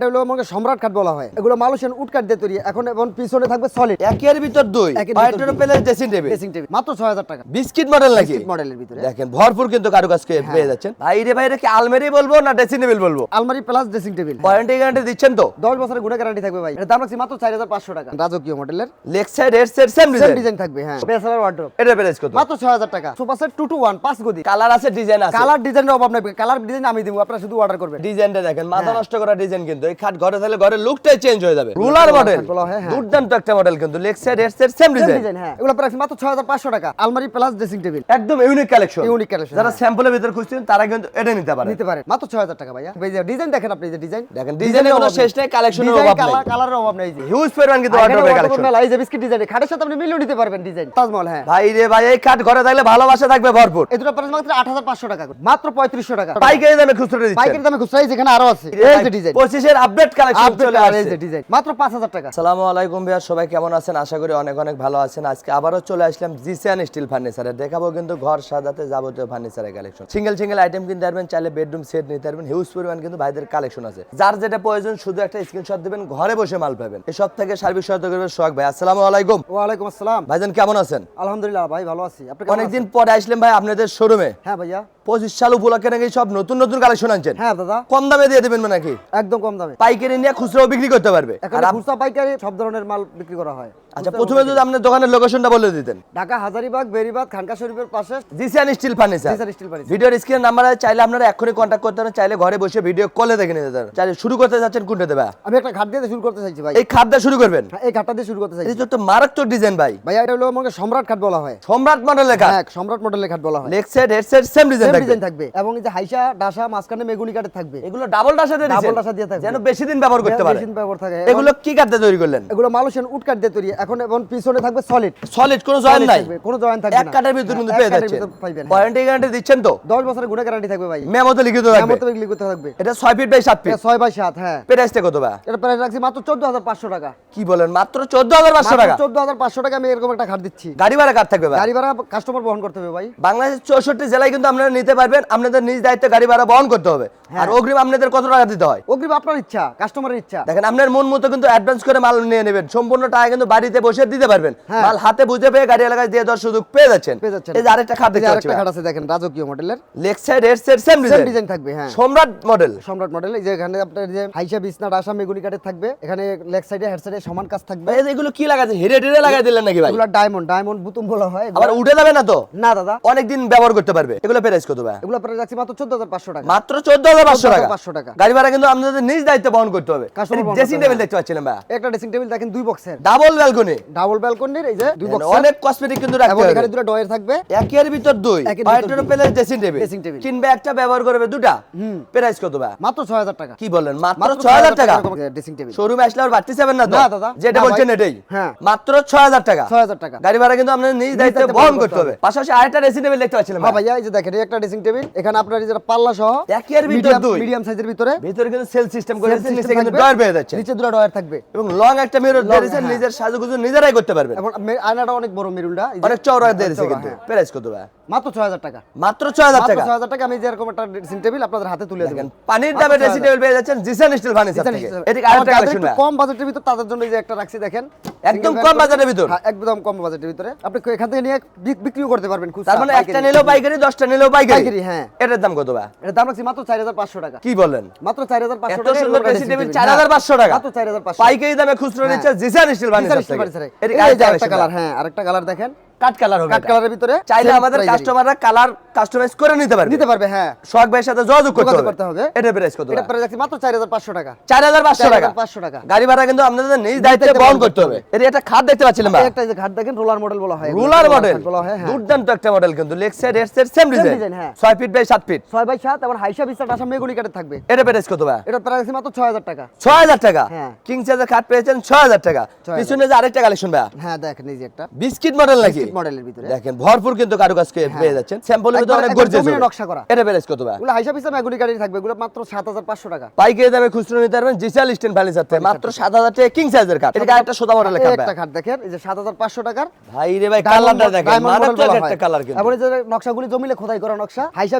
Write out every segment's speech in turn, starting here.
এটা হলো আমাকে সম্রাট কাঠ বলা হয়। এগুলো মালয়েশিয়ান উড কাঠ দিয়ে তৈরি। এখন এবং পিছনে থাকবে সলিড একের ভিতর দুই। পেলে ড্রেসিং টেবিল ড্রেসিং টেবিল মাত্র ছয় হাজার টাকা। বিস্কিট মডেল বিস্কিট মডেলের ভিতরে। দেখেন ভরপুর কিন্তু কারুকাজ পেয়ে যাচ্ছেন। বাইরে বাইরে কি আলমারি বলব না ড্রেসিং টেবিল বলব? আলমারি plus dressing table warranty guarantee দিচ্ছেন তো? দশ বছরের গুণে গ্যারান্টি থাকবে ভাই। দাম রাখছি মাত্র চার হাজার পাঁচশো টাকা। রাজকীয় মডেলের leg side head side same design design থাকবে হ্যাঁ। বেসালার ওয়ার্ড্রোব এটা প্রাইস কত? মাত্র ছয় হাজার টাকা। Sofa set two two one পাঁচ গদি। কালার আছে ডিজাইন আছে। কালার ডিজাইনের অভাব নাই। কালার ডিজাইন আমি দিব আপনারা শুধু অর্ডার করবেন। ডিজাইনটা দেখেন মাথা হ্যাঁ। নষ্ট করা ডিজাইন কিন্তু। এই খাট ঘরে থাকলে ঘরের লুকটাই চেঞ্জ হয়ে যাবে। রুলার মডেল খাট বলা হয়, হ্যাঁ। দুর্দান্ত একটা মডেল কিন্তু leg side head side same design হ্যাঁ। এগুলো প্রাইস মাত্র ছয় হাজার পাঁচশো টাকা আলমারি প্লাস ড্রেসিং টেবিল একদম ইউনিক কালেকশন Unique collection, যারা হ্যাঁ। স্যাম্পলের ভিতর খুঁজছেন তারা কিন্তু এটা নিতে পারে। নিতে পারেন মাত্র ছয় হাজার টাকা ভাইয়া। ডিজাইন দেখেন আপনি যে ডিজাইন দেখেন ডিজাইনের কোনো শেষ নেই। কালেকশনের অভাব নেই। কালারের অভাব নেই হিউজ পরিমাণ কিন্তু অর্ডার এখানে কালেকশন এই যে বিস্কিট ডিজাইন খাটের সাথে আপনি মিলিয়ে নিতে পারবেন ডিজাইন তাজমহল হ্যাঁ। ভাই রে ভাই এই খাট ঘরে থাকলে ভালোবাসা থাকবে ভরপুর। এই দুটো প্রাইস মাত্র আট হাজার পাঁচশো টাকা করে। মাত্র পঁয়ত্রিশশো টাকা। পাইকারি দামে খুচরো দিচ্ছেন। পাইকারি দামে খুচরা যেখানে আরও আছে। এই যে ডিজাইন পঁচিশের আপডেট কালেকশন চলে আসছে। ডিজাইন মাত্র পাঁচ হাজার টাকা। আসসালামু আলাইকুম ভাইয়া সবাই কেমন আছেন? আশা করি অনেক অনেক ভালো আছেন। আজকে আবারও চলে আসলাম জিসিয়ান স্টিল ফার্নিচারে দেখাবো কিন্তু ঘর সাজাতে যাবতীয় ফার্নিচারের কালেকশন সিঙ্গেল সিঙ্গেল আইটেম কিনতে পারবেন চাইলে বেডরুম সেট নিতে পারবেন। হিউজ পরিমাণ কিন্তু ভাইদের কালেকশন আছে। যার যেটা প্রয়োজন শুধু একটা স্ক্রিনশট দিবেন ঘরে বসে মাল পাবেন। এই সব থেকে সার্বিক সহায়তা করবে সোহাগ ভাই। আসসালামু আলাইকুম। ওয়ালাইকুম আসসালাম। ভাইজান কেমন আছেন? আলহামদুলিল্লাহ ভাই ভালো আছি। আপনি অনেকদিন পরে আসলেন ভাই আপনাদের শোরুমে হ্যাঁ ভাইয়া। পঁচিশ সাল উপলক্ষে নাকি সব নতুন নতুন কালেকশন আনছেন? হ্যাঁ দাদা। কম দামে দিয়ে দেবেন নাকি? একদম কম দামে। পাইকারি নিয়ে খুচরা বিক্রি করতে পারবে। আর খুচরা পাইকারি সব ধরনের মাল বিক্রি করা হয়। আচ্ছা প্রথমে যদি আপনার দোকানের লোকেশনটা বলে দিতেন। ঢাকা হাজারিবাগ বেরিবাগ খানকা শরীফের পাশে Jisan steel furniture. Jisan steel বাড়ি ভিডিওর স্ক্রিন নাম্বার চাইলে আপনারা এখনই কন্ট্যাক্ট করতে পারেন চাইলে ঘরে বসে ভিডিও কলে দেখে নিতে পারেন। চাইলে শুরু করতে যাচ্ছেন কোনটা দেবে? আমি একটা ঘাট দিয়ে শুরু করতে চাইছি ভাই। এই খাদ্য শুরু করবেন? হ্যাঁ, এই ঘাটটা দিয়ে শুরু করতে চাইছি। যে তো মারাত্মক ডিজাইন ভাই। ভাইয়া এটা হলো আমাকে সম্রাট ঘাট বলা হয়। সম্রাট মডেলের কাজ হ্যাঁ সম্রাট মডেলের ঘাট বলা হয়। Leg side head side same design থাকবে। ডিজাইন থাকবে। এবং এই যে হাইসা ডাসা মাঝখানে মেগুনি কাটে থাকবে। এগুলো ডাবল ডাসা দিয়ে দিয়েছেন? ডাসা দিয়ে থাকবে। যেন বেশি দিন ব্যবহার করতে পারে। মেশিন ব্যবহার থাকে। এগুলো কি কাঠে তৈরি করলেন? এগুলো মালয়েশিয়ান উড কাঠ দিয়ে তৈরি। এখন এবং পিছনে থাকবে সলিড সলিড কোনো জয়েন নাই? কোনো জয়েন্ট থাকবে এক না। কাঠের ভিতর কিন্তু পেয়ে যাচ্ছেন। ওয়ারেন্টি গ্যারান্টি দিচ্ছেন তো? দশ বছরের গুণে গ্যারান্টি থাকবে ভাই। মেমোতে লিখিত থাকবে। এমন তো বিক্রি থাকবে। এটা ছয় ফিট বাই সাত ফিট এটা ছয় বাই সাত হ্যাঁ। প্রাইসটা কত বা এটা প্রাইস রাখছি মাত্র চোদ্দ হাজার পাঁচশো টাকা। কি বলেন? মাত্র চোদ্দ হাজার পাঁচশো টাকা? চোদ্দ হাজার পাঁচশো টাকা আমি এরকম একটা দিচ্ছি। গাড়ি ভাড়া কার থাকবে ভাই? গাড়ি ভাড়া কাস্টমার বহন করতে হবে ভাই। বাংলাদেশের চৌষট্টি জেলায় কিন্তু আপনারা নিতে পারবেন আপনাদের নিজ দায়িত্বে গাড়ি ভাড়া বহন করতে হবে। হ্যাঁ। আর অগ্রিম আপনাদের কত টাকা দিতে হয়? অগ্রিম আপনার ইচ্ছা কাস্টমারের ইচ্ছা। দেখেন আপনার মন মতো কিন্তু অ্যাডভান্স করে মাল নিয়ে নেবেন। সম্পূর্ণ টাকা কিন্তু বাড়িতে বসে দিতে পারবেন। হ্যাঁ। মাল হাতে বুঝে পেয়ে গাড়ি এলাকায় দিয়ে দেওয়ার সুযোগ পেয়ে যাচ্ছেন। এই যে আরেকটা খাট এই যে দেখতে আরেকটা পাচ্ছি আছে দেখেন রাজকীয় মডেলের। Leg side head side same design design থাকবে হ্যাঁ। সম্রাট মডেল সম্রাট মডেল এই যে এখানে আপনার যে হাইসা বিছনা ডাসা মেগুনি কাঠের থাকবে। এখানে লেগ সাইডে হেড সাইডে সমান কাজ থাকবে। ভাই এগুলো কি লাগাচ্ছে হিরে টিরে লাগাই দিলেন নাকি ভাই? এগুলো ডায়মন্ড ডায়মন্ড বুতুম বলা হয় আবার উঠে যাবে না তো? না দাদা। অনেক দিন ব্যবহার করতে পারবে। এগুলো প্রাইস কত ভাই? এগুলো প্রাইস রাখছি মাত্র চোদ্দ হাজার পাঁচশো টাকা। মাত্র চোদ্দ হাজার পাঁচশো টাকা। 14,500 টাকা। গাড়ি ভাড়া কিন্তু আপনাদের নিজ দায়িত্ব বহন করতে হবে। ড্রেসিং টেবিল হবে। দেখতে পাচ্ছিলেন ভাই। একটা ড্রেসিং টেবিল দেখেন দুই বক্সের ডাবল ব্যালকনি ডাবল ব্যালকনির এই যে দুই বক্স অনেক কসমেটিক কিন্তু রাখতে হবে। এখানে দুটো ডয়ের থাকবে। ভিতর দুই। একের ভিতর দুই। পেলে ড্রেসিং টেবিল Dressing table। কিনবে একটা ব্যবহার করবে দুটা। প্রাইস কত ভাই মাত্র ছয় হাজার টাকা। কি বলেন? মাত্র মাত্র ছয় হাজার টাকা? ড্রেসিং টেবিল শোরুমে আসলে আর বাড়তি যাবেন না না, দাদা। যেটা বলছেন এটাই। হ্যাঁ। মাত্র ছয় হাজার টাকা। ছয় হাজার টাকা। গাড়ি ভাড়া কিন্তু আপনার নিজ দায়িত্বে বহন করতে হবে। পাশাপাশি আরেকটা ড্রেসিং টেবিল দেখতে পাচ্ছিলাম হ্যাঁ ভাইয়া এই যে দেখেন এই একটা ড্রেসিং টেবিল এখানে আপনার এই যে পাল্লা সহ একের ভিতর দুই। মিডিয়াম সাইজের ভিতরে। ভিতরে কিন্তু সেল সিস্টেম করে নিচে কিন্তু ডয়ার পেয়ে যাচ্ছে। নিচে দুটো ডয়ার থাকবে। এবং লং একটা মিরর দিয়েছেন হ্যাঁ। নিজের সাজুগুজু নিজেরাই করতে পারবেন। মে- আয়নাটা অনেক বড় মেরুনটা অনেক চওড়া দিয়েছে কিন্তু। হ্যাঁ। প্রাইস কত ভাই? মাত্র ছয় হাজার টাকা। মাত্র ছয় হাজার মাত্র টাকা? ছয় হাজার টাকা আমি যে এরকম একটা ড্রেসিং টেবিল আপনাদের হাতে তুলে দেবেন পানির দামে ড্রেসিং টেবিল পেয়ে যাচ্ছেন জিসান স্টিল ফার্নিচার থেকে। এদিকে আরেকটা কালেকশন কম বাজেটের ভিতর তাদের জন্য যে একটা রাখছি দেখেন। একদম কম বাজেটের ভিতর? হ্যাঁ, একদম কম বাজেটের ভিতরে। আপনি এখান থেকে নিয়ে বিক্রিও করতে পারবেন খুচরা, তার মানে একটা নিলেও পাইকারি দশটা নিলেও পাইকারি। হ্যাঁ। এটার দাম কত ভাই? এটার দাম রাখছি মাত্র চার হাজার পাঁচশো টাকা। কি বলেন? মাত্র চার হাজার পাঁচশো এত টাকা সুন্দর ড্রেসিং টেবিল table, চার হ্যাঁ। হাজার পাঁচশো টাকা। মাত্র চার হাজার পাঁচশো। পাইকারি দামে খুচরো হ্যাঁ। নিচ্ছে জিসান স্টিল ফার্নিচার এ। এদিকে এই যে আরেকটা কালার হ্যাঁ আরেকটা কালার দেখেন। কাট কালার হবে কাট কালারের ভিতরে চাইলে আমাদের কাস্টমাররা কালার কাস্টমাইজ করে নিতে পারবে। নিতে পারবে হ্যাঁ। সোহাগ ভাইয়ের সাথে যোগাযোগ করতে হবে। করতে হবে। এটা প্রাইস কত এটা প্রাইস মাত্র চার হাজার পাঁচশো টাকা। চার হাজার পাঁচশো টাকা। 4,500 টাকা। গাড়ি ভাড়া কিন্তু আপনাদের নিজ দায়িত্বে বহন করতে হবে। এটা একটা খাট দেখতে এই একটা যে ঘাট দেখেন রোলার মডেল বলা হয়। রুলার মডেল বলা হয় হ্যাঁ। দুর্দান্ত একটা মডেল কিন্তু। Leg side head side same design হ্যাঁ। ছয় ফিট বাই সাত ফিট ছয় বাই সাত এবং হাইসা মেগুনি কাঠের থাকবে। এটা প্রাইস কত ভাই? এটা প্রাইস মাত্র ছয় হাজার টাকা। ছয় হাজার টাকা? হ্যাঁ। কিং সাইজের খাট পেয়েছেন ছয় হাজার টাকা। পিছনে যে আরেকটা কালেকশন ভাই? হ্যাঁ দেখেন এই যে একটা। বিস্কিট মডেল নাকি? ইউনিক মডেলের ভিতরে। দেখেন ভরপুর কিন্তু কারুকাজকে পেয়ে যাচ্ছেন। স্যাম্পলের ভিতরে অনেক গর্জিয়াস নকশা করা। এটা প্রাইস কত ভাই এগুলো গাড়ি থাকবে এগুলো মাত্র সাত হাজার পাঁচশো টাকা। পাইকারি দামে খুচরো নিতে পারবেন জিসাল স্টেন মাত্র সাত হাজার টাকা কিং সাইজের এটা একটা সোদা এই একটা খাট দেখেন এই যে সাত হাজার পাঁচশো টাকার ভাই রে ভাই কালারটা দেখেন মারাত্মক একটা কালার কিন্তু। যে নকশাগুলি জমিলে খোদাই করা নকশা হাইসা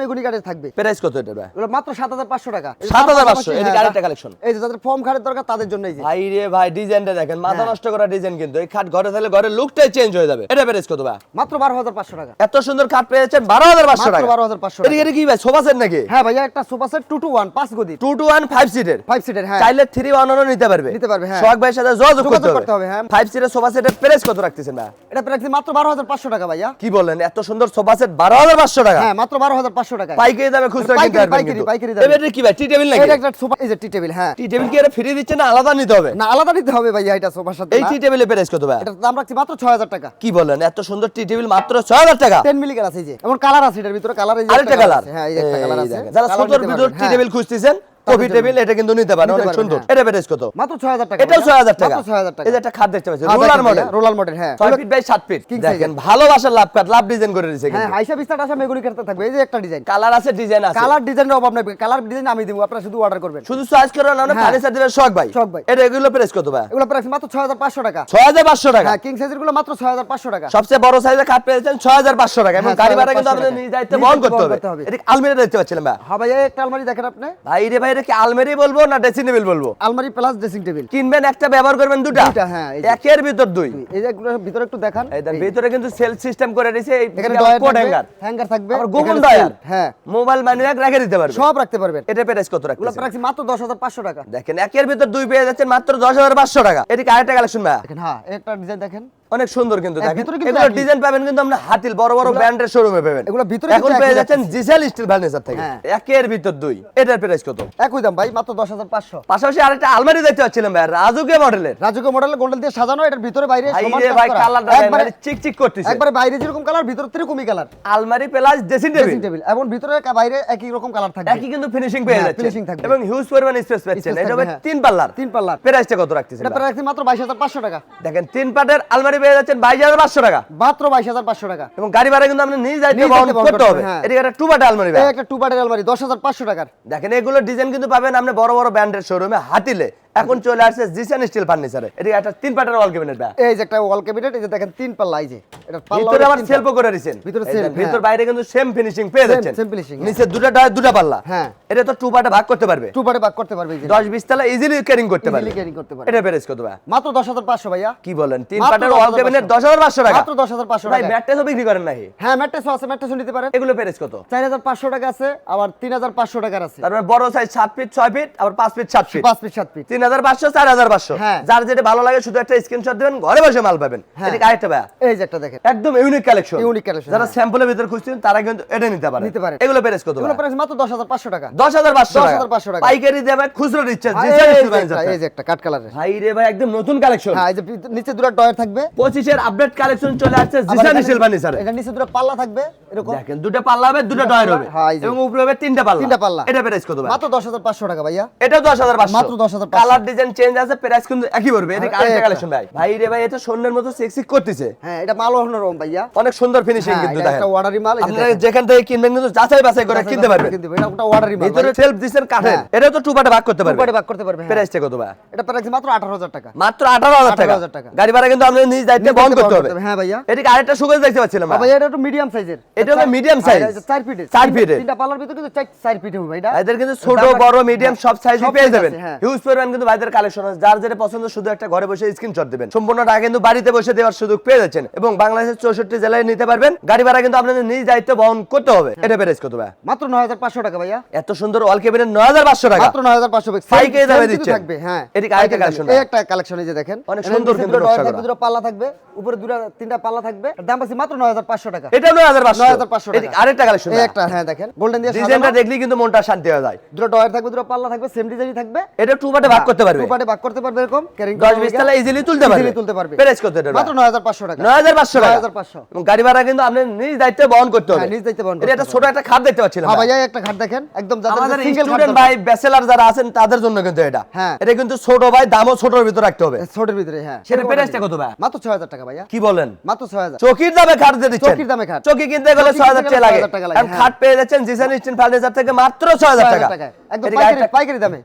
মেগুনি গাড়ির থাকবে। প্রাইস কত এটা ভাই? এগুলো মাত্র সাত হাজার পাঁচশো টাকা। 7,500 পাশাপাশি, এদিকে হ্যাঁ, আরেকটা collection। এই যে যাদের ফর্ম খাটের দরকার তাদের জন্য এই যে। ভাই রে ভাই ডিজাইনটা দেখেন মাথা হ্যাঁ। নষ্ট করা ডিজাইন কিন্তু। এই খাট ঘরে থাকলে ঘরের লুকটাই চেঞ্জ হয়ে যাবে। এটা প্রাইস কত ভাই? মাত্র বারো হাজার পাঁচশো টাকা। এত সুন্দর খাট পেয়েছেন বারো হাজার পাঁচশো মাত্র টাকা। 12,500 টাকা। এটা কি ভাই সোফা সেট নাকি? হ্যাঁ ভাইয়া একটা sofa set two two one পাঁচ গদি। টু টু ওয়ান ফাইভ সিটের ফাইভ সিটের হ্যাঁ। চাইলে থ্রি ওয়ান নিতে পারবে। নিতে পারবে, হ্যাঁ। সোহাগ ভাইয়ের সাথে যোগাযোগ করতে হবে, হ্যাঁ। ফাইভ সিটের সোফা সেটের প্রাইস কত রাখতেছেন না এটা প্রাইস মাত্র বারো হাজার পাঁচশো টাকা ভাইয়া। কি বলেন এত সুন্দর সোফা সেট বারো হাজার পাঁচশো টাকা। হ্যাঁ মাত্র বারো হাজার পাঁচশো টাকা পাইকারি দামে খুচরা পাইকারি, কিনতে পারবেন পাইকারি, পাইকারি দামে। এবারে কি ভাই টি টেবিল নাকি? এটা একটা সোফা এই যে টি টেবিল হ্যাঁ। টি টেবিল কি এর ফ্রি দিচ্ছে না আলাদা নিতে হবে? না আলাদা নিতে হবে ভাইয়া এটা সোফার সাথে এই টি টেবিলের প্রাইস কত ভাই? এটার দাম রাখছি মাত্র ছয় হাজার টাকা। কি বলেন এত সুন্দর টি টেবিল মাত্র ছয় হাজার টাকা। টেন মিলিগার আছে যে। এমন কালার আছে এটার ভিতরে কালার আরেকটা কালার হ্যাঁ এই একটা কালার আছে। যারা ছোটর ভিতর টি হ্যাঁ। টেবিল খুঁজতেছেন কফি। টেবিল এটা কিন্তু নিতে পারেন অনেক সুন্দর। হ্যাঁ। এটা প্রাইস কত? মাত্র ছয় হাজার টাকা এটাও ছয় হাজার টাকা। মাত্র ছয় হাজার টাকা। এই যে একটা খাট দেখতে পাচ্ছেন হ্যাঁ, রোলার মডেল রোলার মডেল হ্যাঁ। ছয় ফিট বাই সাত ফিট দেখেন size-এর। ভালোবাসার লাভ কাট লাভ ডিজাইন করে দিয়েছে হ্যাঁ বিস্তার আসা করতে থাকবে এই যে একটা ডিজাইন কালার আছে ডিজাইন আছে। কালার ডিজাইনের অভাব নাই কালার ডিজাইন আমি দিব আপনারা শুধু অর্ডার করবেন। শুধু চয়েস করে না হ্যাঁ। ফার্নিচার দিবেন শখ ভাই। শখ ভাই। এটা এগুলো প্রাইস কত ভাই? এগুলো প্রাইস মাত্র ছয় হাজার পাঁচশো টাকা। ছয় হাজার পাঁচশো টাকা? হ্যাঁ কিং সাইজেরগুলো মাত্র ছয় হাজার পাঁচশো টাকা। সবচেয়ে বড় সাইজের খাট পেয়েছেন ছয় হাজার পাঁচশো টাকা এবং হ্যাঁ, গাড়ি ভাড়া কিন্তু আপনাদের টাকা। নিজ দায়িত্বে বহন করতে হবে। এটা আলমিরা দেখতে পাচ্ছিলাম ভাই। হ্যাঁ ভাইয়া একটা আলমারি দেখেন আপনি। ভাই রে ভাই এটা কি আলমারি বলব না ড্রেসিং টেবিল বলব? আলমারি প্লাস ড্রেসিং টেবিল কিনবেন একটা ব্যবহার করবেন দুটা দুইটা, হ্যাঁ, একের ভিতর দুই। এই যে ভিতরে একটু দেখান। ভিতরে কিন্তু সেল সিস্টেম করে দিয়েছে এখানে কোড হ্যাঙ্গার হ্যাঙ্গার থাকবে আবার গোপন ডয়ার হ্যাঁ। মোবাইল ম্যানুয়াল রেখে দিতে পারবে সব রাখতে পারবেন। এটা প্রাইস কত এগুলো রাখতেছেন রাখছি মাত্র দশ হাজার পাঁচশো টাকা। দেখেন একের ভিতর দুই পেয়ে যাচ্ছেন মাত্র দশ হাজার পাঁচশো টাকা। এদিকে আরেকটা কালেকশন ভাই দেখেন হ্যাঁ একটা ডিজাইন দেখেন। অনেক সুন্দর কিন্তু হ্যাঁ, এগুলো ডিজাইন পাবেন কিন্তু আমরা হাতিল বড় বড় ব্র্যান্ডের শোরুমে পাবেন। এগুলো ভিতরে এখন পেয়ে যাচ্ছেন জিসেল স্টিল ফার্নিচার থেকে। হ্যাঁ। একের ভিতর দুই। এটার প্রাইস কত? একই দাম ভাই মাত্র দশ হাজার পাঁচশো। পাশাপাশি আরেকটা আলমারি দেখতে পাচ্ছিলাম ভাই রাজুকে মডেলের রাজুকে মডেল গোল্ডেন দিয়ে সাজানো এটার ভিতরে বাইরে সমান ভাই। কালারটা একবারে চিক চিক করতেছে। একবারে বাইরে যেরকম কালার ভিতরে সেরকমই কালার আলমারি প্লাস ড্রেসিং টেবিল টেবিল এবং ভিতরে বাইরে একই রকম কালার থাকবে। একই কিন্তু ফিনিশিং পেয়ে হ্যাঁ, যাচ্ছে finishing থাকবে। এবং হিউজ পরিমাণ স্পেস পাচ্ছেন। এটা হবে হ্যাঁ। তিন পাল্লার। তিন পাল্লার। প্রাইসটা কত রাখতেছেন এটা রাখছি মাত্র বাইশ হাজার পাঁচশো টাকা। দেখেন তিন পাটের আলমারি পেয়ে যাচ্ছেন বাইশ হাজার পাঁচশো টাকা। মাত্র বাইশ হাজার পাঁচশো টাকা। এবং গাড়ি ভাড়া কিন্তু আপনি নিজ দায়িত্বে বহন করতে হবে হ্যাঁ। একটা টু আলমারি একটা টু আলমারি দশ হাজার পাঁচশো টাকার। দেখেন এগুলো ডিজাইন কিন্তু পাবেন আপনি বড় বড় ব্র্যান্ডের শোরুমে হাতিলে। এখন চলে আসছে জিসান স্টিল ফার্নিচারে এদিকে একটা তিন পাটের ওয়াল ক্যাবিনেট ভাই। এই যে একটা ওয়াল ক্যাবিনেট এই যে দেখেন তিন পাল্লা এই যে। এটা পাল্লা ভিতরে আবার সেলফ করে দিয়েছেন। ভিতরে দেন, ভিতর হ্যাঁ। বাইরে কিন্তু সেম ফিনিশিং পেয়ে যাচ্ছেন। same finishing, হ্যাঁ। নিচে দুটো ডায় দুটো পাল্লা। হ্যাঁ। এটা তো টু পার্টে ভাগ করতে পারবে। টু পার্টে ভাগ করতে পারবে এই যে। দশ বিশ তলা ইজিলি ক্যারিং করতে পারবে। Easily carrying করতে পারবে। এটা প্রাইস কত ভাই? মাত্র দশ হাজার পাঁচশো ভাইয়া। কি বলেন? তিন পাটের 10,500 ওয়াল ক্যাবিনেট দশ হাজার পাঁচশো টাকা। মাত্র দশ হাজার পাঁচশো ভাই টাকা। ম্যাট্রেসও বিক্রি করেন নাকি হ্যাঁ ম্যাট্রেসও আছে ম্যাট্রেসও নিতে পারেন। এগুলো প্রাইস কত? চার হাজার পাঁচশো টাকা আছে আবার তিন হাজার পাঁচশো টাকার আছে। তারপরে বড় সাইজ সাত ফিট ছয় ফিট আবার পাঁচ ফিট সাত ফিট পাঁচ ফিট সাত ফিট তিন হাজার পাঁচশো চার হাজার পাঁচশো। হ্যাঁ। যার যেটা ভালো লাগে শুধু একটা স্ক্রিনশট দিবেন ঘরে বসে মাল পাবেন। হ্যাঁ। আরেকটা ভাই এই যে একটা দেখেন। একদম ইউনিক কালেকশন Unique collection, যারা হ্যাঁ। স্যাম্পলের ভিতরে খুঁজছেন তারা কিন্তু এটা নিতে পারে। নিতে পারে। এগুলো প্রাইস কত এগুলো প্রাইস মাত্র দশ হাজার পাঁচশো টাকা। দশ হাজার পাঁচশো 10,500 টাকা। পাইকারি দেবে খুচরো দিচ্ছে এই যে একটা- এই যে একটা কাট কালারের ভাই রে ভাই একদম নতুন কালেকশন হ্যাঁ এই যে নিচে দুটো ডয়ার থাকবে। পঁচিশের আপডেট কালেকশন চলে আসছে জিসান এখানে- স্টিল এটা নিচে দুটো পাল্লা থাকবে এরকম। দেখেন দুটো পাল্লা হবে দুটো ডয়ার হবে। এই যে। এবং উপরে হবে তিনটা পাল্লা। তিনটা পাল্লা। এটা প্রাইস কত ভাই? মাত্র দশ হাজার পাঁচশো টাকা ভাইয়া। এটাও দশ হাজার পাঁচশো। মাত্র 10,500 কালার ডিজাইন চেঞ্জ আছে প্রাইস কিন্তু একই পড়বে। হ্যাঁ, আরেকটা কালেকশন ভাই। ভাই রে ভাই এটা স্বর্ণের মতো সেক্সি করতেছে। হ্যাঁ এটা মাল ওহনোরম ভাইয়া। অনেক সুন্দর ফিনিশিং হ্যাঁ, কিন্তু দেখেন। একটা order-ই মাল, আপনারা যেখান থেকে কিনবেন কিন্তু যাচাই বাছাই করে কিনতে পারবেন। কিনতে। এটা একটা অর্ডারই মাল ভিতরে সেলফ দিছেন কাঠের। হ্যাঁ। এটা তো টু পার্টে ভাগ করতে পারবে। দুপাটে ভাগ করতে পারবে হ্যাঁ। প্রাইসটা কত ভাই? এটা প্রাইস মাত্র আঠারো হাজার টাকা। মাত্র আঠারো হাজার টাকা। 18,000 টাকা। গাড়ি ভাড়া কিন্তু আপনাদের নিজ দায়িত্বে দায়িত্বে করতে হবে। হ্যাঁ ভাইয়া। এদিকে আরেকটা সুগজ দেখতে পাচ্ছিলাম ভাইয়া এটা একটু মিডিয়াম সাইজের এটা হবে medium size। চার ফিটের চার feet-এর। তিনটা পাল্লার ভিতরে কিন্তু চার চার ফিট হবে এটা। ভাইদের কিন্তু ছোট বড় মিডিয়াম হ্যাঁ, সব সাইজই পেয়ে যাবেন। হ্যাঁ। হিউজ পরিমাণ কিন্তু ভাইদের কালেকশন আছে। যার যেটা পছন্দ শুধু একটা ঘরে বসে স্ক্রিনশট দিবেন। সম্পূর্ণ টাকা কিন্তু বাড়িতে বসে দেওয়ার সুযোগ পেয়ে যাচ্ছেন। এবং বাংলাদেশের চৌষট্টি জেলায় নিতে পারবেন। গাড়ি ভাড়া কিন্তু আপনাদের নিজ দায়িত্ব বহন করতে হবে। এটা প্রাইস কত ভাই মাত্র নয় হাজার পাঁচশো টাকা ভাইয়া। এত সুন্দর ওয়াল কেবিনেট নয় হাজার পাঁচশো টাকা। মাত্র নয় হাজার পাঁচশো পাইকারি দামে দিচ্ছেন। থাকবে হ্যাঁ। এদিকে আরেকটা দামে। এই একটা কালেকশন এই যে দেখেন। অনেক সুন্দর কিন্তু দুটো পাল্লা থাকবে। উপরে দুটো তিনটা পাল্লা থাকবে। এর দাম পাচ্ছি মাত্র নয় হাজার পাঁচশো টাকা। এটা নয় হাজার পাঁচশো। 9,500 টাকা। এদিকে আরেকটা কালেকশন একটা হ্যাঁ দেখেন। গোল্ডেন দিয়ে ডিজাইনটা দেখলেই কিন্তু মনটা শান্তি হয়ে যায়। দুটো ডয়ার থাকবে দুটো পাল্লা থাকবে সেম ডিজাইনই থাকবে। এটা টু পার্টে ভাগ করতে পারবে? দুপাটে ভাগ করতে পারবে এরকম ক্যারিং 10 20 তলা ইজিলি তুলতে পারবে। ইজিলি তুলতে পারবে। প্রাইস কত এটা মাত্র 9500 টাকা। 9500 টাকা। 9500 এবং গাড়ি ভাড়া কিন্তু আপনি নিজ দায়িত্বে বহন করতে হ্যাঁ, হবে। নিজ দায়িত্বে বহন করতে এটা ছোট একটা খাট দেখতে পাচ্ছিলাম হ্যাঁ ভাইয়া একটা খাট দেখেন একদম যাদের সিঙ্গেল স্টুডেন্ট ভাই ব্যাচেলর যারা আছেন তাদের জন্য কিন্তু এটা। হ্যাঁ। এটা কিন্তু ছোট ভাই দামও ছোটর ভিতরে রাখতে হবে। ছোটর ভিতরে হ্যাঁ। সেটা প্রাইসটা কত ভাই? মাত্র 6000 টাকা ভাইয়া। কি বলেন? মাত্র 6000 চকির দামে খাট দিয়ে দিচ্ছেন। চকির দামে খাট। চকি কিনতে গেলে 6000 টাকা লাগে। কারণ হ্যাঁ। খাট পেয়ে যাচ্ছেন জিসান স্টিল ফার্নিচার থেকে মাত্র 6000 টাকা। একদম পাইকারি পাইকারি দামে।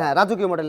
হ্যাঁ রাজকীয় মডেল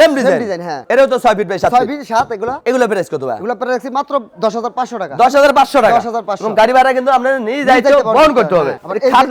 সেম ডিজাইন হ্যাঁ।, হ্যাঁ। এটাও এগুলো? এগুলো প্রাইস কত ভাই? এগুলো প্রাইস মাত্র 10500 টাকা। 10500 টাকা। 10500 গাড়ি ভাড়া কিন্তু আপনারা নিয়ে যাইতে করতে হবে। হ্যাঁ, মানে খাট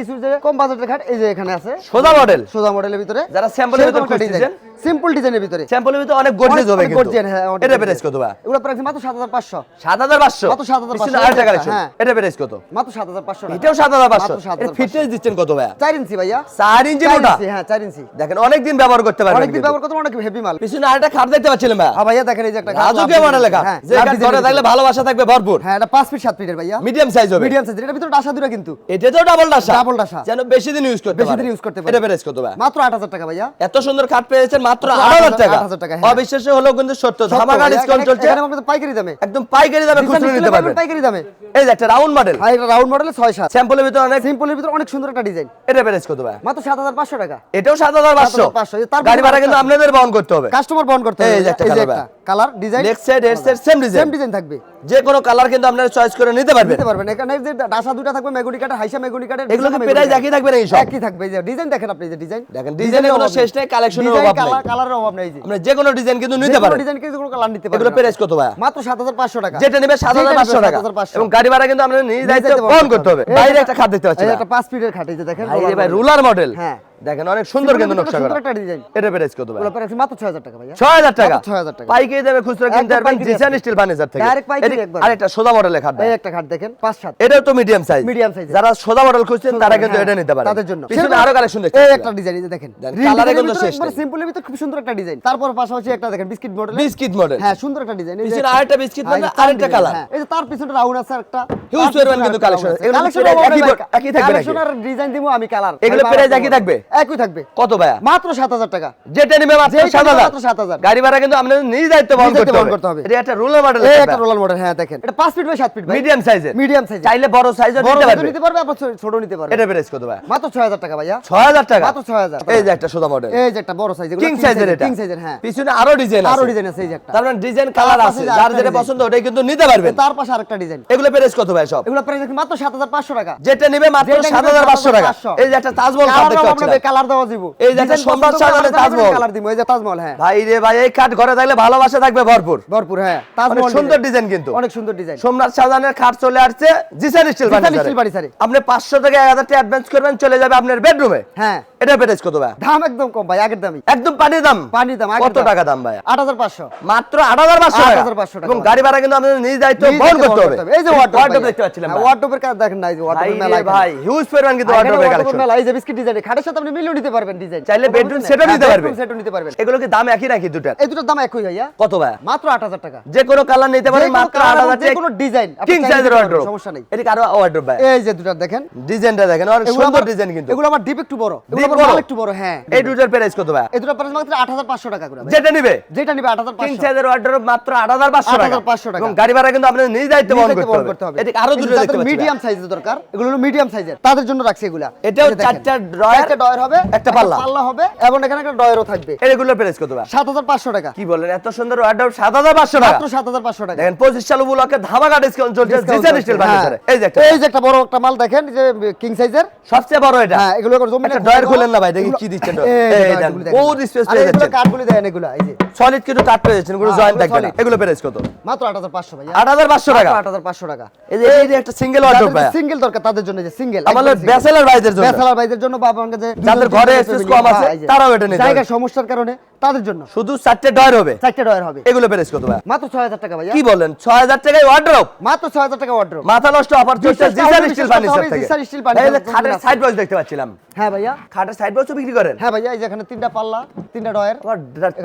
কিছু কম বাজেটের খাট এই যে এখানে আছে। সোজা মডেল সোজা মডেলের ভিতরে। যারা ভিতরে খুঁজছেন সিম্পল ডিজাইনের ভিতরে। স্যাম্পলের ভিতরে অনেক গর্জিয়াস হবে কিন্তু। গর্জিয়াস হ্যাঁ এটা প্রাইস কত ভাই? এগুলো প্রাইস মাত্র 7500 7500 মাত্র 7500 আর টাকা আছে এটা প্রাইস কত? মাত্র 7500 এটাও 7500 এর ফিটনেস দিচ্ছেন কত ভাই 4 ইঞ্চি ভাইয়া। 4 ইঞ্চি মোটা? হ্যাঁ 4 ইঞ্চি। দেখেন অনেক দিন ব্যবহার করতে পারবেন অনেক দিন ব্যবহার করতে অনেক হেভি মাল। পিছনে আর একটা খাট দেখতে পাচ্ছিলেন ভাই হ্যাঁ ভাইয়া দেখেন এই যে একটা খাট রাজুকে মানে লেখা হ্যাঁ, যে খাট ধরে থাকলে ভালোবাসা থাকবে ভরপুর। হ্যাঁ এটা 5 ফিট 7 ফিটের ভাইয়া। মিডিয়াম সাইজ হবে। মিডিয়াম সাইজ এটা ভিতরে ডাসা দুরা কিন্তু। এটা তো ডাবল ডাসা? ডাবল ডাসা। যেন বেশি দিন ইউজ করতে পারবেন বেশি দিন ইউজ করতে পারবেন এটা প্রাইস কত ভাই মাত্র 8000 টাকা ভাইয়া। এত সুন্দর খাট পেয়েছেন মাত্র আচ্ছা, 8000 হ্যাঁ। হলো কিন্তু সত্য। ধামাকা ডিসকাউন্ট চলছে। এখানে পাইকারি দামে। একদম পাইকারি দামে খুচরো নিতে পারবেন। পাইকারি দামে। এই একটা রাউন্ড মডেল আর এটা রাউন্ড মডেল 6 7 স্যাম্পলের ভিতর অনেক সিম্পলের ভিতর অনেক সুন্দর একটা ডিজাইন এটা প্রাইস কত ভাই? মাত্র 7500 টাকা। এটাও 7500 7500 তার গাড়ি ভাড়া কিন্তু আপনাদের বহন করতে হবে। কাস্টমার বহন করতে হবে। এই যে একটা। Colour design next side head side same design same design থাকবে। যে কোনো কালার কিন্তু আপনারা চয়েস করে নিতে পারবেন। নিতে পারবেন। এখানে যে ডাসা দুটো থাকবে মেগুনি হাইসা মেগুনি এগুলো কি প্রাইস একই থাকবে নাকি সব? একই থাকবে। যে ডিজাইন দেখেন আপনি যে ডিজাইন দেখেন ডিজাইনে কোনো শেষ কালেকশনের অভাব কালারের অভাব আমরা যে কোনো ডিজাইন কিন্তু নিতে পারবেন। ডিজাইন কিন্তু কোনো কালার নিতে পারবেন এগুলো প্রাইস কত ভাই মাত্র 7500 টাকা। যেটা নেবে 7500 টাকা। এবং গাড়ি ভাড়া কিন্তু আপনারা নিজে করতে হবে। বাইরে একটা খাট দেখতে পাচ্ছেন এটা ফিটের খাট এই যে দেখেন ভাই রুলার মডেল হ্যাঁ। দেখেন অনেক সুন্দর কিন্তু নকশা করা। এটা প্রাইস কত ভাই? প্রাইস মাত্র 6000 টাকা ভাই 6000 টাকা? 6000 টাকা। পাইকে যাবে খুচরা কিনতে পারবেন ডিজাইন স্টিল বানেজার থেকে। ডাইরেক্ট পাইকারি একবার। আর এটা সোজা মডেলে খাট এই একটা খাট দেখেন 5 7 এটাও তো মিডিয়াম সাইজ মিডিয়াম সাইজ যারা সোজা মডেল খুঁজছেন তারা কিন্তু হ্যাঁ, এটা নিতে পারে তাদের জন্য। পিছনে আরও কালেকশন দেখেন এই একটা ডিজাইন দেখেন। কালারে কিন্তু শেষ মানে সিম্পলের ভিতর খুব সুন্দর একটা ডিজাইন তারপর পাশাপাশি একটা দেখেন বিস্কিট মডেল বিস্কিট মডেল হ্যাঁ সুন্দর একটা ডিজাইন পিছনে আরেকটা বিস্কিট হ্যাঁ, মডেল আরেকটা কালার হ্যাঁ, এই যে তার পিছনে রাউন্ড আছে একটা। হিউজ পরিমাণ কিন্তু কালেকশন কালেকশন একই থাকবে কালেকশনের ডিজাইন দিব আমি কালার এগুলো প্রাইস একই থাকবে? একই থাকবে। কত ভাইয়া? মাত্র সাত হাজার টাকা। যেটা নিবে মাত্র সাত হাজার। গাড়ি ভাড়া কিন্তু আপনাদের নিজ দায়িত্ব বহন করতে হবে। এটা একটা রোলার মডেল একটা রোলার মডেল হ্যাঁ দেখেন। এটা পাঁচ ফিট বাই সাত ফিট মিডিয়াম মিডিয়াম সাইজ চাইলে বড় সাইজ নিতে পারবে। ছোট নিতে পারবে। এটা কত মাত্র ছয় হাজার টাকা ভাইয়া। ছয় হাজার টাকা? মাত্র ছয় হাজার। এই যে একটা মডেল এই যে একটা বড় সাইজ কিং সাইজের এটা। কিং সাইজের হ্যাঁ। পিছনে আরও ডিজাইন আরও ডিজাইন আছে এই যে একটা। তারপর ডিজাইন কালার আছে। যার যেটা পছন্দ ওটাই কিন্তু নিতে পারবে তার পাশে আরেকটা ডিজাইন এগুলো প্রাইস কত ভাই সব? এগুলো প্রাইস মাত্র সাত হাজার পাঁচশো টাকা। যেটা নেবে মাত্র সাত হাজার পাঁচশো টাকা। এই যে একটা তাজমহল দেখতে কালার দেওয়া যাব এই যে সম্রাট শাহজাহানের তাজমহল। কালার দিব এই যে তাজমহল হ্যাঁ। ভাই রে ভাই এই খাট ঘরে থাকলে ভালোবাসা থাকবে ভরপুর। ভরপুর হ্যাঁ। তাজমহল সুন্দর ডিজাইন কিন্তু। অনেক সুন্দর ডিজাইন সম্রাট শাহজাহানের খাট চলে আসছে জিসান স্টিল বাড়ি স্যার। আপনি 500 থেকে 1000 টাকা অ্যাডভান্স করবেন চলে যাবে আপনার বেডরুমে হ্যাঁ। এটা প্রাইস কত ভাই? দাম একদম কম ভাই আগের দামই। একদম পানি দাম? পানি দাম কত টাকা দাম ভাই? 8500 মাত্র 8500 8500 টাকা। এবং গাড়ি ভাড়া কিন্তু আপনাদের নিজ দায়িত্ব বহন করতে হবে। এই যে ওয়ার্ডরোব দেখতে পাচ্ছিলাম ওয়ার্ডরোবের কাজ দেখেন না এই যে ওয়ার্ডরোবের মেলা ভাই হিউজ পরিমাণ কিন্তু ওয়ার্ডরোবের কালেকশন। এই যে বিস্কিট ডিজাইন খাটের সাথে আপনি মিলেও টাকা। কিন্তু। এগুলো আমার করতে হবে। আরও দুটো মিডিয়াম সাইজের দরকার। এগুলো মিডিয়াম সাইজের তাদের জন্য রাখছে এগুলা। এটা চারটা ড্রয়ার ডয়ের হবে একটা পাল্লা। পাল্লা হবে এবং এখানে একটা ডয়েরও থাকবে। এর এগুলো প্রাইস কত ভাই? 7500 টাকা। কি বলেন এত সুন্দর অ্যাডাব 7500 টাকা। মাত্র 7500 টাকা। দেখেন 25 সাল উপলক্ষে ধামাকা ডিসকাউন্ট চলছে ডিজাইন স্টাইল বাজারে এই যে একটা এই যে একটা বড় একটা মাল দেখেন যে কিং সাইজের সবচেয়ে বড় এটা। হ্যাঁ এগুলো জমি একটা ডয়ের খুলেন না ভাই দেখি কি দিচ্ছে এই দেখেন। বহুত স্পেস পেয়ে এগুলো কাঠগুলি দেখেন এগুলো এই যে। সলিড কিন্তু কাঠ পেয়ে যাচ্ছেন হ্যাঁ, এগুলো জয়েন্ট থাকবে না এগুলো প্রাইস কত? মাত্র 8500 ভাই 8500 টাকা। 8500 টাকা। এই যে এই যে একটা সিঙ্গেল অর্ডার ভাই সিঙ্গেল দরকার তাদের জন্য যে সিঙ্গেল আমাদের ব্যাচেলর ভাইদের জন্য। ব্যাচেলর ভাইদের জন্য বা আপনাদের যাদের ঘরে space কম আছে, তারাও এটা নেই জায়গা সমস্যার কারণে তাদের জন্য। শুধু চারটে ডয়ার হবে? চারটে ডয়ার হবে। এগুলো প্রাইস কত ভাই মাত্র ছয় হাজার টাকা ভাইয়া। কি বলেন? ছয় হাজার টাকায় ওয়ার্ড্রপ মাত্র ছয় হাজার টাকা অর্ডার মাথা নষ্ট অফার চলছে করতে স্টিল ফার্নিচার থেকে। জিসান স্টিল ফার্নিচার খাটের সাইড বক্স দেখতে পাচ্ছিলাম। হ্যাঁ ভাইয়া। খাটের সাইড বক্সও বিক্রি করেন? হ্যাঁ ভাইয়া এই যে এখানে তিনটা পাল্লা তিনটা ডয়ার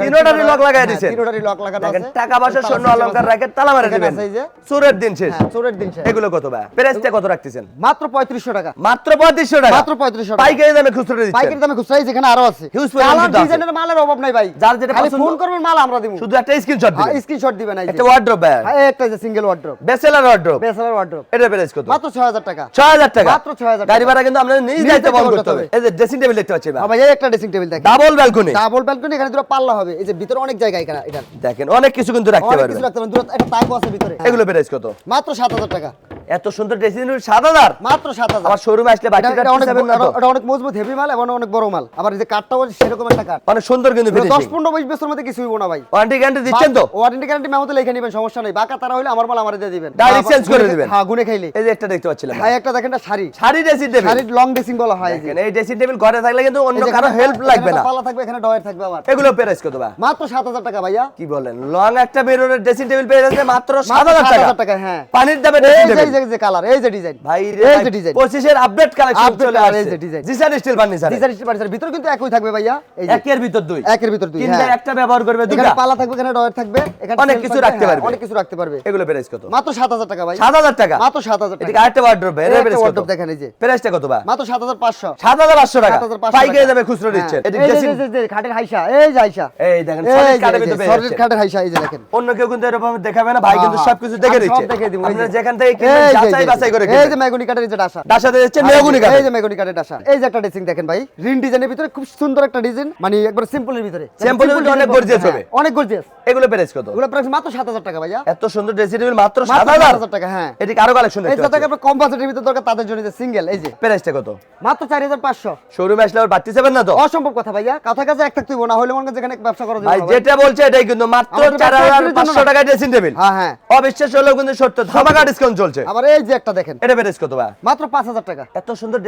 তিনোটারই তিনটা লক লাগাই হ্যাঁ, দিয়েছেন। তিনোটারই লক লাগানো আছে। টাকা পয়সা স্বর্ণ অলংকার। রাখেন তালা মারা দিবেন। এই যে। চোরের দিন শেষ। হ্যাঁ, চোরের দিন শেষ। এগুলো কত ভাই? প্রাইসটা কত রাখতেছেন? মাত্র পঁয়ত্রিশশো টাকা। মাত্র পঁয়ত্রিশশো টাকা? মাত্র 3500 টাকা। পাইকারি দামে খুচরো দিচ্ছেন। পাইকারি দামে খুচরা যেখানে আরও আছে। পরিমাণ কিন্তু আছে। ডিজাইনের মালের অভাব নাই ভাই। যার যেটা পছন্দ- ফোন করবেন মাল আমরা দিব শুধু একটা স্ক্রিনশট হ্যাঁ স্ক্রিনশট দিবেন এই একটা ওয়ার্ড্রপ ভাই। হ্যাঁ একটা যে সিঙ্গেল ওয়ার্ড্রপ বেসেলার ওয়ার্ড্রপ বেসালার ওয়ার্ড্রপ এটা প্রাইস কত? মাত্র 6000 টাকা। ছয় হাজার টাকা। মাত্র 6000 টাকা। গাড়ি ভাড়া কিন্তু আপনাদের নিজ নিজ দায়িত্ব দায়িত্বে বহন বহন করতে হবে। এই যে ড্রেসিং টেবিল দেখতে পাচ্ছি ভাই। হ্যাঁ ভাই একটা ড্রেসিং টেবিল দেখেন। ডাবল ব্যালকনি ডাবল ব্যালকনি এখানে দুটো পাল্লা হবে। এই যে ভিতরে অনেক জায়গা এখানে এটা দেখেন অনেক কিছু কিন্তু রাখতে অনেক কিছু রাখতে পারেন দুটো একটা আছে ভিতরে। এগুলো প্রাইস কত? মাত্র 7000 টাকা। এত সুন্দর ড্রেসিং টেবিল সাত হাজার। মাত্র 7000 আমার শোরুমে আসলে বাকি এটা অনেক না তো এটা অনেক মজবুত হেভি মাল এবং অনেক বড় মাল। আবার এই যে কাঠটাও সেরকম একটা কাঠ অনেক সুন্দর কিন্তু দশ ফিনিশিং পনেরো বাইশ বছরের মধ্যে কিছু হইব না ভাই। ওয়ারেন্টি গ্যারান্টি দিচ্ছেন তো? ওয়ারেন্টি গ্যারান্টি মেমোতে লিখে নেবেন সমস্যা নেই। বাকা তারা হইলে আমার মাল আমারে দিয়ে দিবেন। বা- change করে দিবেন। হ্যাঁ গুনে খাইলে। এই যে একটা দেখতে পাচ্ছিলাম। হ্যাঁ একটা দেখেন এটা শাড়ি। শাড়ি ড্রেসিং টেবিল শাড়ির লং ড্রেসিং বলা হয়। এই এই ড্রেসিং টেবিল ঘরে থাকলে কিন্তু অন্য কারও হেল্প লাগবে না। পাল্লা থাকবে এখানে ডয়ার থাকবে আবার এগুলো প্রাইস কত ভাই? মাত্র সাত হাজার টাকা ভাইয়া। কি বলেন? লং একটা বেরোনের ড্রেসিং টেবিল পেয়ে যাচ্ছে মাত্র সাত মাত্র হাজার টাকা। 7,000 টাকা, হ্যাঁ। পানির দামে ড্রেসিং টেবিল যে- যে কালার এই যে ডিজাইন ভাই এই যে ডিজাইন পঁচিশের আপডেট কালেকশন চলে colour, এই যে design। Jisan steel furniture design steel ভিতর কিন্তু একই থাকবে ভাইয়া। এই যে একের ভিতর দুই। একের ভিতর দুই কিনলে হ্যাঁ। একটা ব্যবহার করবে এখানে দুটা থাকবে এখানে ডয়ার থাকবে এখানে অনেক কিছু রাখতে হ্যাঁ, পারবে। অনেক কিছু রাখতে পারবে। এগুলো প্রাইস কত? মাত্র সাত হাজার টাকা ভাই। সাত হাজার টাকা? মাত্র সাত হাজার এদিকে আরেকটা ওয়ার্ড্রোব এর একটা প্রাইস কত? দেখেন এই যে। প্রাইসটা কত ভাই মাত্র সাত হাজার পাঁচশো। সাত হাজার পাঁচশো টাকা। 7,500 পাইকারি খুচরো। দিচ্ছেন এটি ড্রেসিং এই যে- যে খাটের হাইসা এই যে হাইসা। এই দেখেন এই solid যে- কাঠের এই যে ভিতর পেয়ে solid হাইসা এই যে দেখেন। অন্য কেউ কিন্তু এরকম দেখাবে না ভাই কিন্তু। সবকিছু দেখে দিচ্ছে আপনারা যেখান থেকে কিনবেন যাচাই বাছাই করে এই যে মেগুনি কাঠের যে ডাসা। ডাসাতে দিচ্ছে মেহগুনি কাঠ এই যে মেগুনি কাঠের ডাসা। এই যে একটা ড্রেসিং দেখেন ভাই। রিন ডিজাইনের ভিতরে খুব সুন্দর একটা ডিজাইন মানে একবার সিম্পলের ভিতরে। Simple ভিতরে অনেক gorgeous হবে। হ্যাঁ, অনেক গর্জিয়াস এগুলো প্রাইস কত? ওগুলো প্রাইস মাত্র সাত হাজার টাকা ভাইয়া। এত সুন্দর ড্রেসিং টেবিল মাত্র মাত্র সাত হাজার? 7,000 টাকা, হ্যাঁ। এদিকে আরও কালেকশন এই যে আপনার কম বাজেটের ভিতরে দরকার তাদের জন্য যে সিঙ্গেল এই যে। প্রাইসটা কত? মাত্র চার হাজার পাঁচশো। শোরুমে আসলে আবার বাড়তি যাবেন না তো? অসম্ভব কথা ভাইয়া। কথা কাছে এক থাকতে না হলে মনে যেখানে ব্যবসা করা যাবে ভাই যেটা বলছে এটাই কিন্তু মাত্র আমাদের চার হাজার পাঁচশো না। ড্রেসিং টেবিল হ্যাঁ হ্যাঁ। অবিশ্বাস হলেও কিন্তু সত্য। ধামাকা ডিসকাউন্ট চলছে। আবার এই যে একটা দেখেন। এটা প্রাইস কত ভাই? মাত্র পাঁচ হাজার টাকা। এত সুন্দর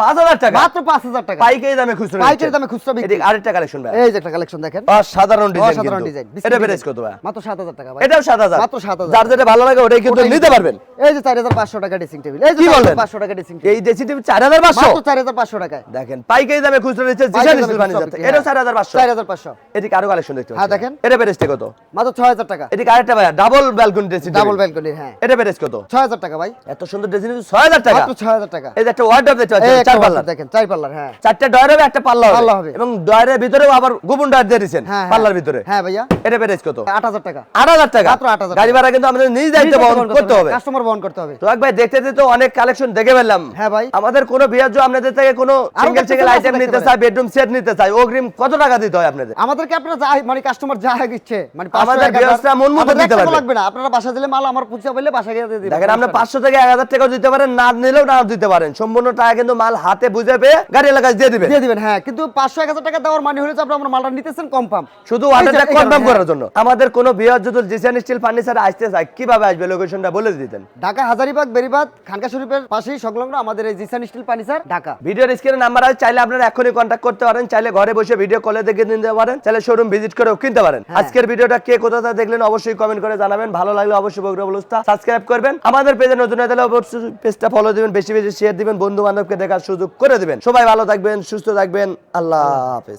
পাঁচ হাজার টাকা। মাত্র পাঁচ হাজার টাকা। পাইকারি দামে খুচরো পাইকারি দামে খুচরা বিক্রি। আরেকটা কালেকশন ভাই। এই যে একটা কালেকশন দেখেন। অসাধারণ ডিজাইন অসাধারণ কিন্তু ডিজাইন এটা প্রাইস কত ভাই? মাত্র সাত হাজার টাকা ভাই। এটাও সাত হাজার। মাত্র 7,000 যার যেটা ভালো লাগে ওটাই কিন্তু নিতে পারবেন। এই যে চার হাজার পাঁচশো টাকা ড্রেসিং টেবিল এই যে কি বলেন? পাঁচশো টাকা ড্রেসিং টেবিল এই ড্রেসিং টেবিল চার হাজার পাঁচশো? মাত্র চার হাজার পাঁচশো টাকায়। দেখেন পাইকারি দামে খুচরো দিচ্ছে জিসান স্টিল ফার্নিচার এটাও চার হাজার পাঁচশো। চার হাজার পাঁচশো। এদিকে আরও কালেকশন দেখতে হ্যাঁ, দেখেন। এটা প্রাইসটা কত? মাত্র ছয় হাজার টাকা। এদিকে আরেকটা ভাই ডাবল ব্যালকনি ড্রেসিং ডাবল ব্যালকনির হ্যাঁ। এটা প্রাইস কত? ছয় হাজার টাকা ভাই? এত সুন্দর ছয় হাজার টাকা। মাত্র ছয় হাজার টাকা। এই যে একটা ওয়ার্ডরোব দেখতে পাচ্ছেন চার পাল্লার। দেখেন চার পাল্লার হ্যাঁ। চারটা ডয়ার হবে একটা পাল্লা পাল্লা হবে। এবং ডয়ারের ভিতরেও আবার গোপন ডয়ার দিয়ে দিয়েছেন হ্যাঁ হ্যাঁ। পাল্লার ভিতরে। হ্যাঁ ভাইয়া। এটা প্রাইস কত? আট হাজার টাকা। আট হাজার টাকা। মাত্র 8,000 গাড়ি ভাড়া কিন্তু আমাদের নিজ দায়িত্ব বহন করতে হবে। কাস্টমার বহন করতে হবে। সোহাগ ভাই দেখতে দেখতে অনেক কালেকশন দেখে ফেললাম। হ্যাঁ ভাই। আমাদের কোনো আপনাদের থেকে কোনো সিঙ্গেল সিঙ্গেল আইটেম নিতে চাই বেডরুম সেট নিতে চাই অগ্রিম কত টাকা দিতে হয় আপনাদের? আমাদেরকে আপনারা যা মানে কাস্টমার যা ইচ্ছে মানে আমাদের 500, 1000, ব্যবস্থা মন মতো দিতে পারবে। লাগবে না আপনারা বাসা দিলে মাল আমার পুষা বললে বাসা গিয়ে দিয়ে দিবেন দেখেন আপনি পাঁচশো থেকে এক হাজার টাকাও দিতে পারেন না নিলেও না দিতে পারেন। সম্পূর্ণ টাকা কিন্তু মাল হাতে বুঝে পেয়ে গাড়ি এলাকায় দিয়ে দিবেন। দিয়ে দিবেন হ্যাঁ। কিন্তু পাঁচশো এক হাজার টাকা দেওয়ার মানে হলে যে আপনারা আমার মালটা নিতেছেন পাম শুধু অর্ডারটা কনফার্ম করার জন্য। আমাদের কোনো বিয়ার যদি জিসান স্টিল ফার্নিচার আসতে চায় কীভাবে আসবে? লোকেশনটা বলে দিতেন। ঢাকা হাজারিবাগ বেরিবাদ খানকা শরীফের পাশেই সংলগ্ন আমাদের এই জিসান স্টিল ফার্নিচার ঢাকা। ভিডিওর স্ক্রিনে নাম্বার আছে চাইলে আপনারা এখনই কন্ট্যাক্ট করতে পারেন চাইলে ঘরে বসে ভিডিও কলে দেখে নিতে পারেন চাইলে শোরুম ভিজিট করেও কিনতে পারেন। হ্যাঁ। আজকের ভিডিওটা কে কোথা দেখলেন অবশ্যই কমেন্ট করে জানাবেন। ভালো লাগলে অবশ্যই বগুড়া সাবস্ক্রাইব করবেন। আমাদের পেজে নতুন হয়ে তাহলে অবশ্যই পেজটা ফলো দিবেন, বেশি বেশি শেয়ার দিবেন বন্ধু বান্ধবকে দেখার সুযোগ করে দিবেন। সবাই ভালো থাকবেন, সুস্থ থাকবেন, আল্লাহ হাফেজ।